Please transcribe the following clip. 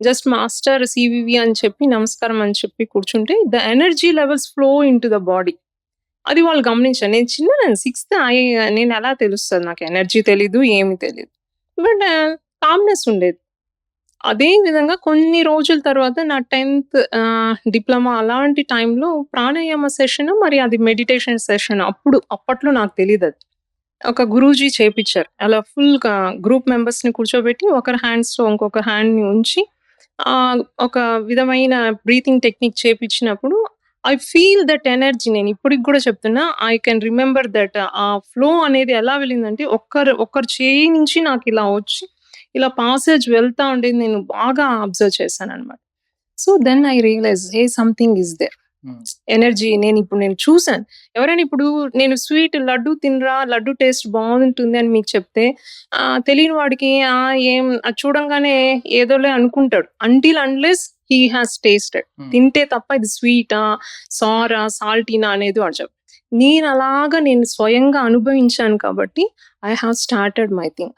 Just master CVV అని చెప్పి నమస్కారం అని చెప్పి కూర్చుంటే the energy levels flow into the body అది వాళ్ళు గమనించారు. నేను చిన్న నేను సిక్స్త్ నేను ఎలా తెలుస్తుంది? నాకు ఎనర్జీ తెలీదు ఏమి తెలీదు. బట్ కామ్నెస్ uh, ఉండేది. అదే విధంగా కొన్ని రోజుల తర్వాత నా టెన్త్ డిప్లొమా uh, అలాంటి టైంలో ప్రాణాయామ సెషన్ మరి అది మెడిటేషన్ సెషన్ అప్పుడు అప్పట్లో నాకు తెలియదు అది. ఒక గురూజీ చేపించారు. అలా ఫుల్ గ్రూప్ మెంబర్స్ని కూర్చోబెట్టి ఒకరి హ్యాండ్స్లో ఇంకొక హ్యాండ్ని ఉంచి ఒక విధమైన బ్రీతింగ్ టెక్నిక్ చేపించినప్పుడు ఐ ఫీల్ దట్ ఎనర్జీ నేను ఇప్పటికి కూడా చెప్తున్నా ఐ కెన్ రిమెంబర్ దట్ ఆ ఫ్లో అనేది ఎలా వెళ్ళిందంటే ఒక్కరు ఒక్కరు చేయి నుంచి నాకు ఇలా వచ్చి ఇలా పాసేజ్ వెళ్తా ఉండేది నేను బాగా అబ్జర్వ్ చేశాను అనమాట so then I realise a something is there energy నేను ఇప్పుడు నేను చూసాను. ఎవరైనా ఇప్పుడు నేను స్వీట్ లడ్డు తినరా లడ్డు టేస్ట్ బాగుంటుంది అని మీకు చెప్తే ఆ, తెలియని వాడికి ఆ ఏం చూడంగానే ఏదోలే అనుకుంటాడు. Until unless he has tasted తింటే తప్ప ఇది స్వీటా సారా సాల్టీనా అనేది వాడు చెప్పు నేను అలాగా నేను స్వయంగా అనుభవించాను కాబట్టి I have started my thing